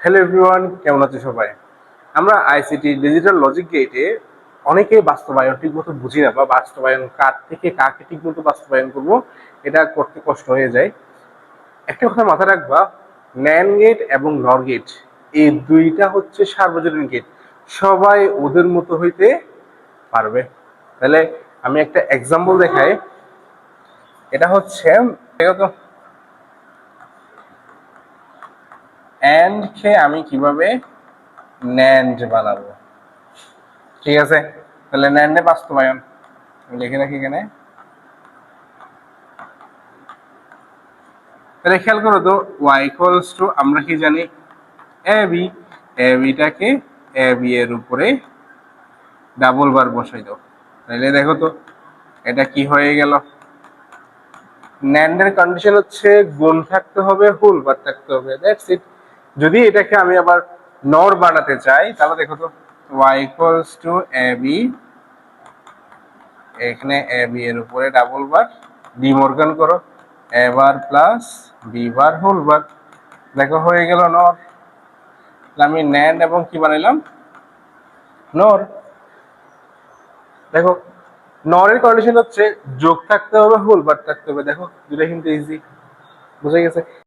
Hello everyone কেমন আছে সবাই? আমরা আইসিটি ডিজিটাল লজিক গেটে অনেকে বাস্তবায়ন ঠিকমতো বুঝি না বা বাস্তবায়ন কার থেকে কাকে ঠিকমতো বাস্তবায়ন করব, এটা করতে কষ্ট হয়ে যায়। একটা কথা মাথায় রাখবা ন্যান গেট এবং নর গেট এই দুইটা হচ্ছে সার্বজনীন গেট সবাই ওদের মতো হইতে পারবে। তাহলে আমি একটা এক্সাম্পল দেখাই। এটা হচ্ছে দেখো তো অ্যান্ড কে আমি কীভাবে ন্যান্ড বানাবো? ঠিক আছে? তাহলে ন্যান্ডে বাস্তবায়ন লিখে রাখি এখানে। তাহলে খেয়াল করো তো ওয়াই ইকুয়ালস টু আমরা কি জানি? A B A বিটাকে A B এর উপরে ডাবল বার বসাই দাও। তাহলে দেখো তো, এটা কি হয়ে গেল? ন্যান্ডের কন্ডিশন হচ্ছে, গুণ থাকতে হবে হোল বার থাকতে হবে। দ্যাটস ইট যদি এটাকে আমি আবার নর বানাতে চাই, তাহলে দেখো তো, y ইকুয়ালস টু বি এখানে বি এর উপরে ডাবল বার ডিমর্গান করো A bar plus B bar whole bar দেখো, হয়ে গেল নর। আমি ন্যান্ড এবং কি বানাইলাম? নর। দেখো, নরের কন্ডিশন হচ্ছে যোগ থাকতে হবে হোল বার থাকতে হবে। দেখো দুটা কিন্তু ইজি বুঝে গেছে?